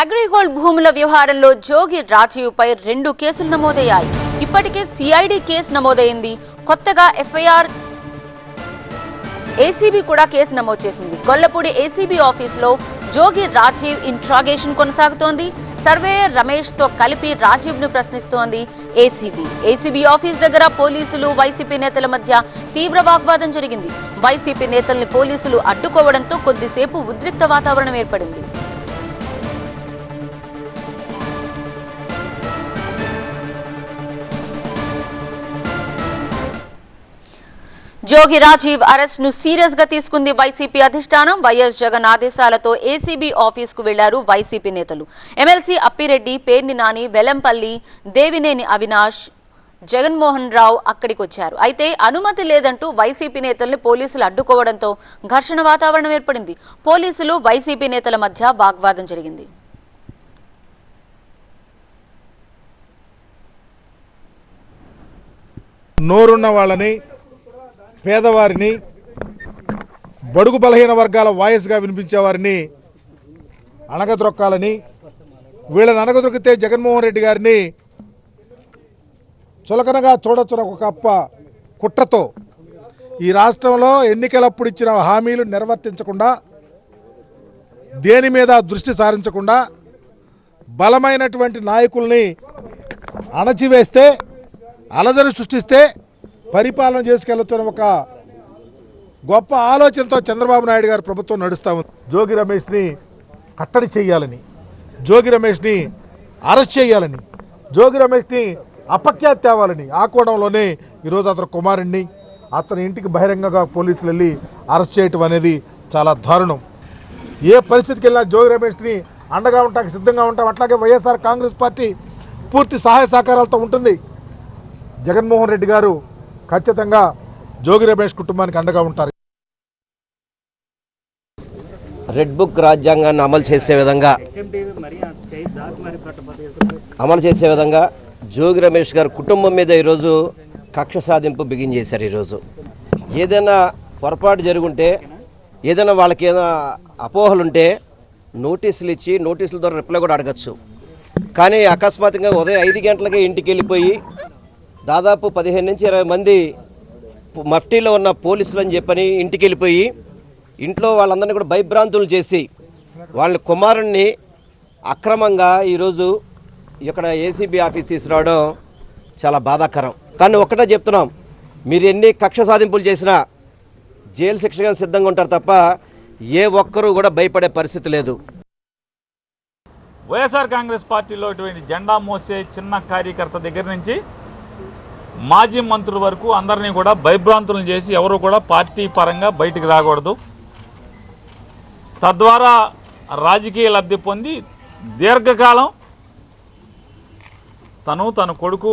అగ్రిగోల్డ్ భూముల వ్యవహారంలో జోగి రాజీవ్పై రెండు కేసులు నమోదయ్యాయి. ఇప్పటికే సిఐడి కేసు నమోదైంది. కొత్తగా ఎఫ్ఐఆర్ ఏసీబీ కూడా కేసు నమోదు చేసింది. గొల్లపూడి ఏసీబీ ఆఫీసులో జోగి రాజీవ్ ఇంట్రాగేషన్ కొనసాగుతోంది. సర్వేయర్ రమేష్తో కలిపి రాజీవ్ను ప్రశ్నిస్తోంది ఏసీబీ ఏసీబీ ఆఫీస్ దగ్గర పోలీసులు వైసీపీ నేతల మధ్య తీవ్ర వాగ్వాదం జరిగింది. వైసీపీ నేతల్ని పోలీసులు అడ్డుకోవడంతో కొద్దిసేపు ఉద్రిక్త వాతావరణం ఏర్పడింది. జోగి రాజీవ్ అరెస్ట్ను సీరియస్గా తీసుకుంది వైసీపీ అధిష్టానం. వైఎస్ జగన్ ఆదేశాలతో ఏసీబీ ఆఫీస్కు వెళ్ళారు వైసీపీ నేతలు. ఎమ్మెల్సీ అప్పిరెడ్డి పేర్ని నాని వెలంపల్లి దేవినేని అవినాష్ జగన్మోహన్ రావు అక్కడికి వచ్చారు అయితే అనుమతి లేదంటూ వైసీపీ నేతల్ని పోలీసులు అడ్డుకోవడంతో ఘర్షణ వాతావరణం ఏర్పడింది. పోలీసులు వైసీపీ నేతల మధ్య వాగ్వాదం జరిగింది. నోరున్న వాళ్ళని పేదవారిని బడుగు బలహీన వర్గాల వాయిస్గా వినిపించేవారిని అణగద్రొక్కాలని వీళ్ళని అణగదొక్కితే జగన్మోహన్ రెడ్డి గారిని చులకనగా చూడొచ్చున ఒక కప్ప కుట్రతో. ఈ రాష్ట్రంలో ఎన్నికలప్పుడు ఇచ్చిన హామీలు నిర్వర్తించకుండా దేని మీద దృష్టి సారించకుండా బలమైనటువంటి నాయకుల్ని అణచివేస్తే అలజడి సృష్టిస్తే పరిపాలన చేసుకెళ్ళొచ్చని ఒక గొప్ప ఆలోచనతో చంద్రబాబు నాయుడు గారు ప్రభుత్వం నడుస్తూ ఉంది. జోగి రమేష్ని కట్టడి చేయాలని జోగి రమేష్ని అరెస్ట్ చేయాలని జోగి రమేష్ని అపఖ్యాతి తేవాలని ఆ కోణంలోనే ఈరోజు అతని కుమారుణ్ణి అతని ఇంటికి బహిరంగంగా పోలీసులు వెళ్ళి అరెస్ట్ చేయటం అనేది చాలా దారుణం. ఏ పరిస్థితికి వెళ్ళినా జోగి రమేష్ని అండగా ఉంటాకి సిద్ధంగా ఉంటాం. అట్లాగే వైఎస్ఆర్ కాంగ్రెస్ పార్టీ పూర్తి సహాయ సహకారాలతో ఉంటుంది. జగన్మోహన్ రెడ్డి గారు ఖచ్చితంగా జోగి రమేష్ కుటుంబానికి అండగా ఉంటారు. రెడ్ బుక్ రాజ్యాంగాన్ని అమలు చేసే విధంగా అమలు చేసే విధంగా జోగి రమేష్ గారి కుటుంబం మీద ఈరోజు కక్ష సాధింపు బిగిన్ చేశారు ఈరోజు. ఏదైనా పొరపాటు జరుగుంటే ఏదైనా వాళ్ళకి ఏదైనా అపోహలుంటే నోటీసులు ఇచ్చి నోటీసుల ద్వారా రిప్లై కూడా అడగచ్చు. కానీ అకస్మాత్తుగా ఉదయం ఐదు గంటలకే ఇంటికి వెళ్ళిపోయి దాదాపు పదిహేను నుంచి ఇరవై మంది మఫ్టీలో ఉన్న పోలీసులు అని చెప్పని ఇంటికి వెళ్ళిపోయి ఇంట్లో వాళ్ళందరినీ కూడా భయభ్రాంతులు చేసి వాళ్ళ కుమారుణ్ణి అక్రమంగా ఈరోజు ఇక్కడ ఏసీబీ ఆఫీస్ తీసుకురావడం చాలా బాధాకరం. కానీ ఒక్కటే చెప్తున్నాం మీరు ఎన్ని కక్ష సాధింపులు చేసినా జైలు శిక్షగా సిద్ధంగా ఉంటారు తప్ప ఏ ఒక్కరూ కూడా భయపడే పరిస్థితి లేదు. వైఎస్ఆర్ కాంగ్రెస్ పార్టీలో ఇటువంటి జెండా మోసే చిన్న కార్యకర్త దగ్గర నుంచి మాజీ మంత్రుల వరకు అందరినీ కూడా భయభ్రాంతులను చేసి ఎవరు కూడా పార్టీ పరంగా బయటికి రాకూడదు. తద్వారా రాజకీయ లబ్ధి పొంది దీర్ఘకాలం తను తన కొడుకు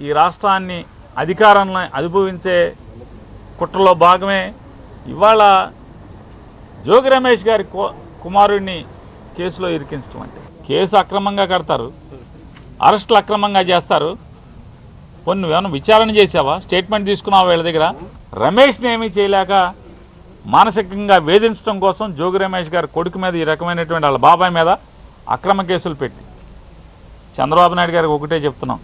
ఈ రాష్ట్రాన్ని అధికారాన్ని అనుభవించే కుట్రలో భాగమే. ఇవాళ జోగి రమేష్ గారి కుమారుడిని కేసులో ఇరికించడం అంటే. కేసు అక్రమంగా కడతారు. అరెస్టులు అక్రమంగా చేస్తారు. కొన్ని నువ్వేమైనా విచారణ చేసావా స్టేట్మెంట్ తీసుకున్నావా వీళ్ళ దగ్గర? రమేష్ని ఏమీ చేయలేక మానసికంగా వేధించడం కోసం జోగి రమేష్ గారి కొడుకు మీద ఈ రకమైనటువంటి వాళ్ళ బాబాయ్ మీద అక్రమ కేసులు పెట్టి. చంద్రబాబు నాయుడు గారికి ఒకటే చెప్తున్నాం.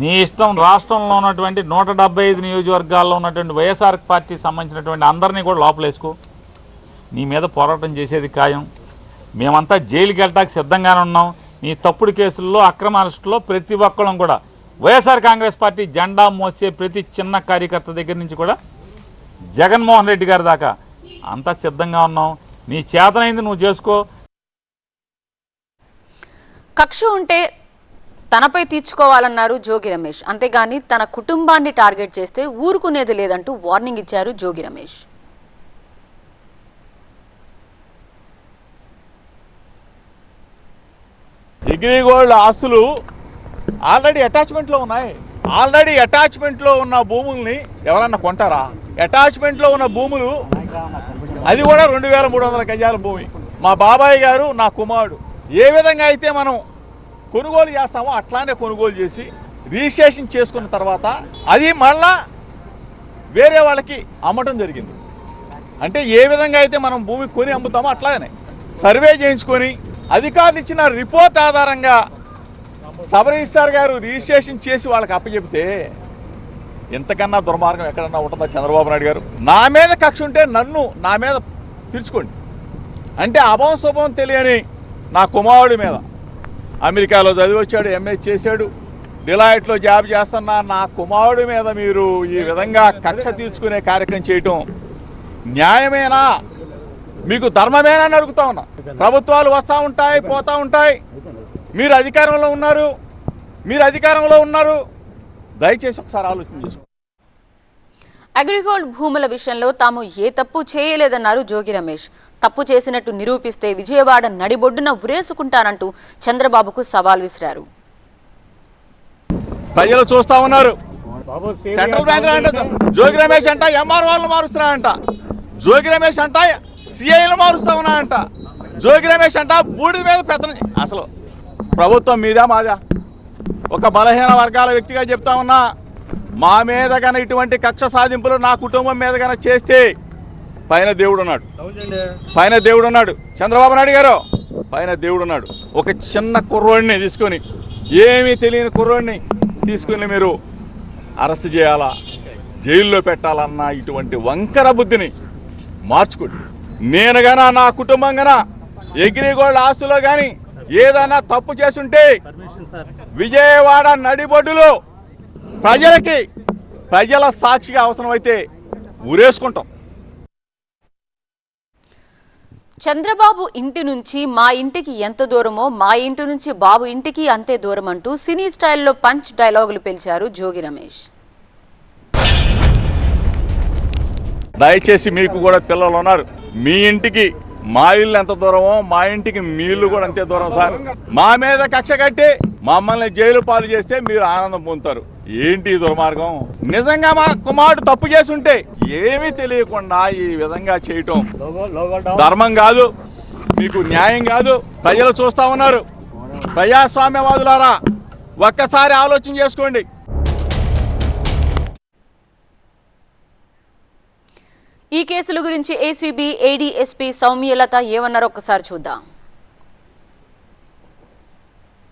నీ ఇష్టం రాష్ట్రంలో ఉన్నటువంటి నూట డెబ్బై ఐదు నియోజకవర్గాల్లో ఉన్నటువంటి వైఎస్ఆర్ పార్టీ సంబంధించినటువంటి అందరినీ కూడా లోపలేసుకో. నీ మీద పోరాటం చేసేది ఖాయం. మేమంతా జైలుకి వెళ్ళటానికి సిద్ధంగానే ఉన్నాం. నీ తప్పుడు కేసుల్లో అక్రమ అరెస్టులో ప్రతి ఒక్కళ్ళం కూడా వైఎస్ఆర్ కాంగ్రెస్ పార్టీ జెండా మోసే ప్రతి చిన్న కార్యకర్త దగ్గర నుంచి కూడా జగన్మోహన్ రెడ్డి గారి దాకా అంతా సిద్ధంగా ఉన్నాం. నీ చేతనైంది నువ్వు చేసుకో. కక్ష ఉంటే తనపై తీర్చుకోవాలన్నారు జోగి రమేష్. అంతేగాని తన కుటుంబాన్ని టార్గెట్ చేస్తే ఊరుకునేది లేదంటూ వార్నింగ్ ఇచ్చారు జోగి రమేష్. అగ్రిగోల్డ్ ఆస్తులు ఆల్రెడీ అటాచ్మెంట్లో ఉన్నాయి. ఆల్రెడీ అటాచ్మెంట్లో ఉన్న భూముల్ని ఎవరన్నా కొంటారా? అటాచ్మెంట్లో ఉన్న భూములు అది కూడా రెండు వేల మూడు వందల గజాల భూమి. మా బాబాయ్ గారు నా కుమారుడు. ఏ విధంగా అయితే మనం కొనుగోలు చేస్తామో అట్లానే కొనుగోలు చేసి రిజిస్ట్రేషన్ చేసుకున్న తర్వాత అది మళ్ళా వేరే వాళ్ళకి అమ్మటం జరిగింది. అంటే ఏ విధంగా అయితే మనం భూమి కొని అమ్ముతామో అట్లాగనే. సర్వే చేయించుకొని అధికారులు ఇచ్చిన రిపోర్ట్ ఆధారంగా సబ్ రిజిస్టార్ గారు రిజిస్ట్రేషన్ చేసి వాళ్ళకి అప్పచెప్తే ఇంతకన్నా దుర్మార్గం ఎక్కడన్నా ఉంటుందా చంద్రబాబు నాయుడు గారు? నా మీద కక్ష ఉంటే నన్ను నా మీద తీర్చుకోండి అంటే అభం శుభం తెలియని నా కుమారుడి మీద. అమెరికాలో చదివి వచ్చాడు ఎంఏ చేశాడు డిలాయిట్లో జాబ్ చేస్తున్న నా కుమారుడి మీద మీరు ఈ విధంగా కక్ష తీర్చుకునే కార్యక్రమం చేయటం న్యాయమేనా? మీకు ధర్మమేనా అని అడుగుతా ఉన్నా. ప్రభుత్వాలు వస్తూ ఉంటాయి పోతూ ఉంటాయి. మీరు అధికారంలో ఉన్నారు మీరు అధికారంలో ఉన్నారు. దయచేసి ఒకసారి ఆలోచన చేసుకోండి. అగ్రిగోల్డ్ భూముల విషయంలో తాము ఏ తప్పు చేయలేదన్నారు జోగి రమేష్. తప్పు చేసినట్టు నిరూపిస్తే విజయవాడ నడిబొడ్డున ఉరేసుకుంటానంటూ చంద్రబాబుకు సవాల్ విసిరారు. ప్రజలు చూస్తా ఉన్నారు. సెంట్రల్ బ్యాంక్ అంట జోగి రమేష్ అంట ఎంఆర్ వాళ్ళు మారుస్తున్నాడంట జోగి రమేష్ అంట సిఐలు మారుస్తా ఉన్నాడంట జోగి రమేష్ అంట బూడిద మీద పెత్తనం అసలు ప్రభుత్వం మీదా మాదా? ఒక బలహీన వర్గాల వ్యక్తిగా చెప్తా ఉన్నా మా మీద గన ఇటువంటి కక్ష సాధింపులు నా కుటుంబం మీద గన చేస్తే పైన దేవుడు ఉన్నాడు పైన దేవుడు ఉన్నాడు చంద్రబాబు నాయుడు గారు పైన దేవుడు ఉన్నాడు ఒక చిన్న కుర్రోడిని తీసుకొని ఏమీ తెలియని కుర్రోడిని తీసుకొని మీరు అరెస్ట్ చేయాలా? జైల్లో పెట్టాలన్న ఇటువంటి వంకర బుద్ధిని మార్చుకోండి. నేను గనా నా కుటుంబం గనా ఎగ్రిగోల్డ్ ఆస్తులో కానీ ఏదైనా తప్పు చేసుంటే విజయవాడ నడిబొడ్డులో ప్రజలకి ప్రజల సాక్షిగా అవసరమైతే ఊరేసుకుంటాం. చంద్రబాబు ఇంటి నుంచి మా ఇంటికి ఎంత దూరమో మా ఇంటి నుంచి బాబు ఇంటికి అంతే దూరం అంటూ సినీ స్టైల్లో పంచ్ డైలాగులు పిలిచారు జోగి రమేష్. దయచేసి మీకు కూడా పిల్లలు ఉన్నారు. మీ ఇంటికి మా ఇల్లు ఎంత దూరమో మా ఇంటికి మీ ఇల్లు కూడా అంతే దూరం సార్. మా మీద కక్ష కట్టి మమ్మల్ని జైలు పాలు చేస్తే మీరు ఆనందం పొందుతారు. ఏంటి ఈ దుర్మార్గం? నిజంగా మా కుమారుడు తప్పు చేసుంటే ఏమీ తెలియకుండా ఈ విధంగా చేయటం ధర్మం కాదు మీకు న్యాయం కాదు. ప్రజలు చూస్తా ఉన్నారు. ప్రజాస్వామ్యవాదులారా ఒక్కసారి ఆలోచన చేసుకోండి. ఈ కేసుల గురించి ఏసీబీ ఏడీఎస్పీ సౌమ్యలత ఏమన్నారో ఒకసారి చూద్దాం.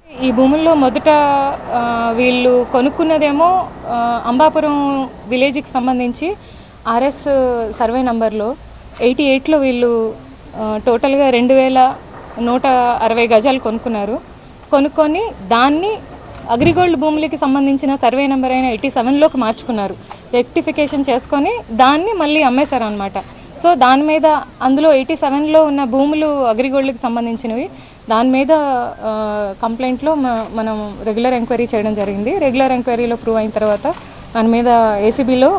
ఈ భూముల్లో మొదట వీళ్ళు కొనుక్కున్నదేమో అంబాపురం విలేజ్కి సంబంధించి ఆర్ఎస్ సర్వే నంబర్లో. ఎయిటీ ఎయిట్లో వీళ్ళు టోటల్గా రెండు వేల నూట అరవై గజాలు కొనుక్కున్నారు. కొనుక్కొని దాన్ని అగ్రిగోల్డ్ భూములకి సంబంధించిన సర్వే నెంబర్ అయిన ఎయిటీ సెవెన్లోకి మార్చుకున్నారు. రెక్టిఫికేషన్ చేసుకొని దాన్ని మళ్ళీ అమ్మేశారు అనమాట సో దాని మీద అందులో ఎయిటీ సెవెన్లో ఉన్న భూములు అగ్రిగోల్డ్కి సంబంధించినవి దాని మీద కంప్లైంట్లో మనం రెగ్యులర్ ఎంక్వైరీ చేయడం జరిగింది. రెగ్యులర్ ఎంక్వైరీలో ప్రూవ్ అయిన తర్వాత దాని మీద ఏసీబీలో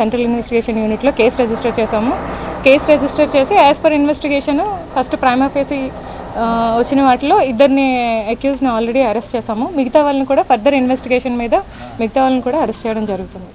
సెంట్రల్ ఇన్వెస్టిగేషన్ యూనిట్లో కేసు రిజిస్టర్ చేశాము. కేసు రిజిస్టర్ చేసి as per investigation first prime వచ్చిన వాటిలో ఇద్దరిని అక్యూజ్ని ఆల్రెడీ అరెస్ట్ చేశాము. మిగతా వాళ్ళని కూడా ఫర్దర్ ఇన్వెస్టిగేషన్ మీద మిగతా వాళ్ళని కూడా అరెస్ట్ చేయడం జరుగుతుంది.